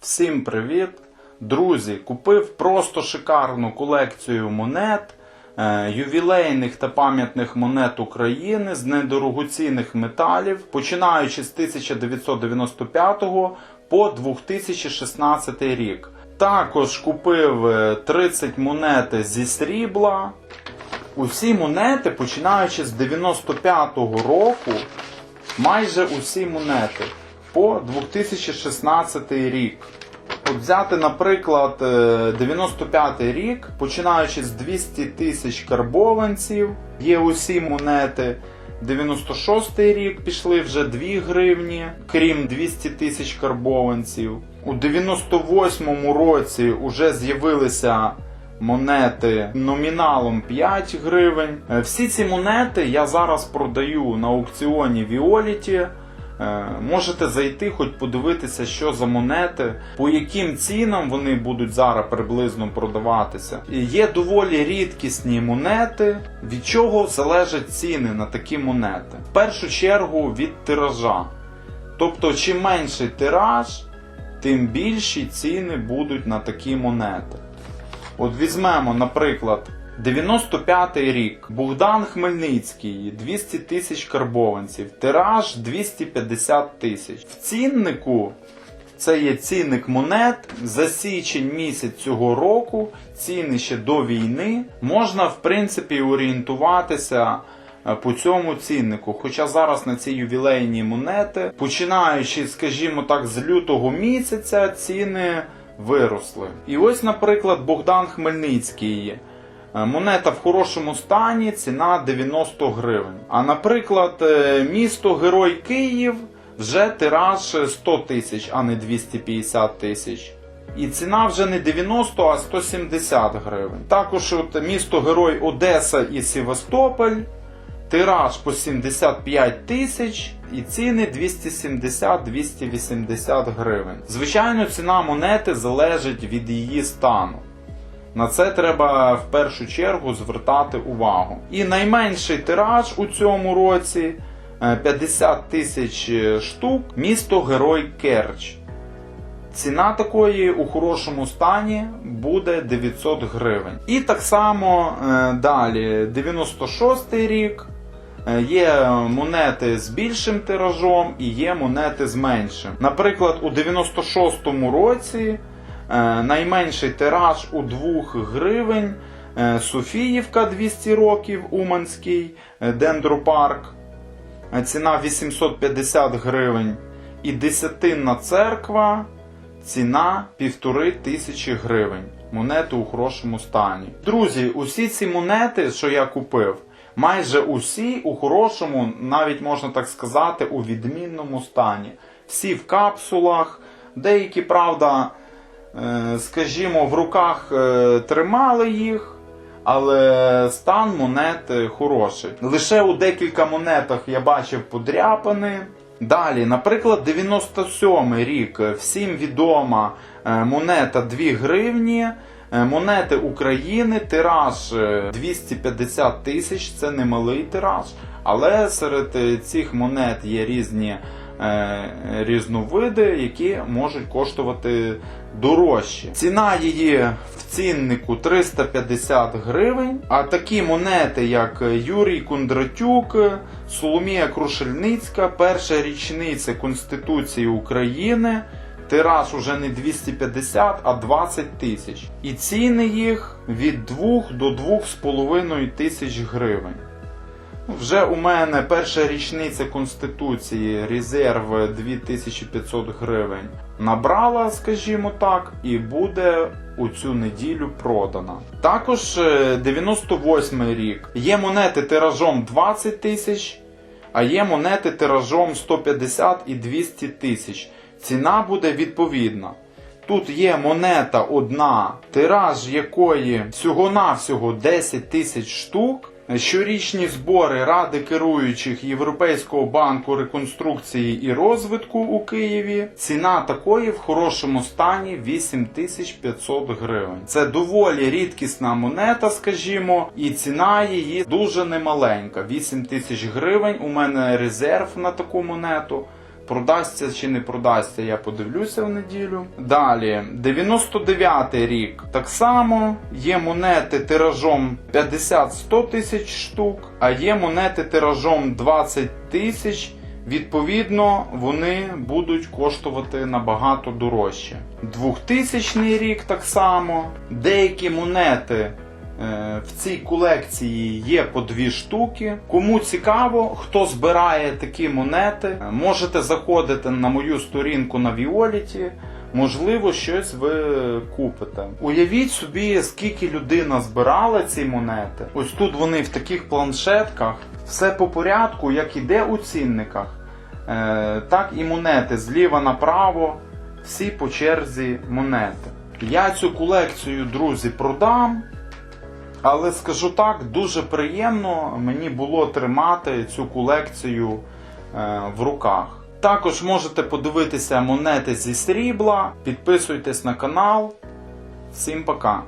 Всім привіт! Друзі, купив просто шикарну колекцію монет, е, ювілейних та пам'ятних монет України з недорогоцінних металів, починаючи з 1995 по 2016 рік. Також купив е, 30 монет зі срібла. Усі монети, починаючи з 95-го року, майже усі монети по 2016 рік. От взяти, наприклад, е, 95 рік, починаючи з 200 тисяч карбованців, є усі монети. 96 рік пішли вже 2 гривні, крім 200 тисяч карбованців. У 98 році вже з'явилися монети номіналом 5 гривень. Е, Всі ці монети я зараз продаю на аукціоні Violet. Е, Можете зайти, хоч подивитися, що за монети, по яким цінам вони будуть зараз приблизно продаватися. Є доволі рідкісні монети, від чого залежать ціни на такі монети. В першу чергу від тиража. Тобто, чим менший тираж, тим більші ціни будуть на такі монети. От візьмемо, наприклад, 95-й рік. Богдан Хмельницький, 200 тисяч карбованців, тираж 250 тисяч. В ціннику це є цінник монет за січень місяць цього року, ціни ще до війни. Можна, в принципі, орієнтуватися е, по цьому ціннику. Хоча зараз на ці ювілейні монети, починаючи, скажімо так, з лютого місяця, ціни виросли. І ось, наприклад, Богдан Хмельницький. Е, Монета в хорошому стані, ціна 90 гривень. А наприклад, е, місто Герой Київ вже тираж 100 тисяч, а не 250 тисяч. І ціна вже не 90, а 170 гривень. Також от місто Герой Одеса і Севастополь. Тираж по 75 тисяч і ціни 270-280 гривень. Звичайно, ціна монети залежить від її стану. На це треба в першу чергу звертати увагу. І найменший тираж у цьому році е, 50 тисяч штук, місто Герой Керч. Ціна такої у хорошому стані буде 900 гривень. І так само е, далі, 96 й рік. Е, Є монети з більшим тиражом і є монети з меншим. Наприклад, у 96-му році е, найменший тираж у 2 гривень е, Софіївка 200 років Уманський е, дендропарк. Е, Ціна 850 гривень. І десятинна церква ціна півтори тисячі гривень. Монети у хорошому стані. Друзі, усі ці монети, що я купив, майже усі у хорошому, навіть можна так сказати, у відмінному стані. Всі в капсулах, деякі, правда, е, скажімо, в руках е, тримали їх. Але стан монет е, хороший. Лише у декілька монетах я бачив подряпини. Далі, наприклад, 97 рік. Всім відома е, монета 2 гривні. Е, Монети України, тираж е, 250 тисяч, це немалий тираж. Але серед е, цих монет є різні е, різновиди, які можуть коштувати дорожче. Ціна її в ціннику 350 гривень. А такі монети, як Юрій Кондратюк, Соломія Крушельницька, перша річниця Конституції України. Тираж уже не 250, а 20 тисяч. І ціни їх від 2 до 2,5 тисяч гривень. Вже у мене перша річниця Конституції, резерв 2500 гривень набрала, скажімо так, і буде у цю неділю продана. Також е, 98 рік. Є монети тиражом 20 тисяч, а є монети тиражом 150 і 200 тисяч. Ціна буде відповідна. Тут є монета одна, тираж якої всього-навсього 10 тисяч штук. Щорічні збори Ради керуючих Європейського банку реконструкції і розвитку у Києві. Ціна такої в хорошому стані 8500 гривень. Це доволі рідкісна монета, скажімо, і ціна її дуже немаленька. 8 тисяч гривень. У мене резерв на таку монету. Продасться чи не продасться, я подивлюся в неділю. Далі, 99 рік. Так само є монети тиражом 50-100 тисяч штук, а є монети тиражом 20 тисяч. Відповідно, вони будуть коштувати набагато дорожче. 2000 рік так само. Деякі монети в цій колекції є по дві штуки. Кому цікаво, хто збирає такі монети, е, можете заходити на мою сторінку на Віоліті. Можливо, щось ви купите. Уявіть собі, скільки людина збирала ці монети. Ось тут вони в таких планшетках. Все по порядку, як іде у цінниках, е, так і монети зліва направо, всі по черзі монети. Я цю колекцію, друзі, продам. Але скажу так, дуже приємно мені було тримати цю колекцію е, в руках. Також можете подивитися монети зі срібла, підписуйтесь на канал. Всім пока!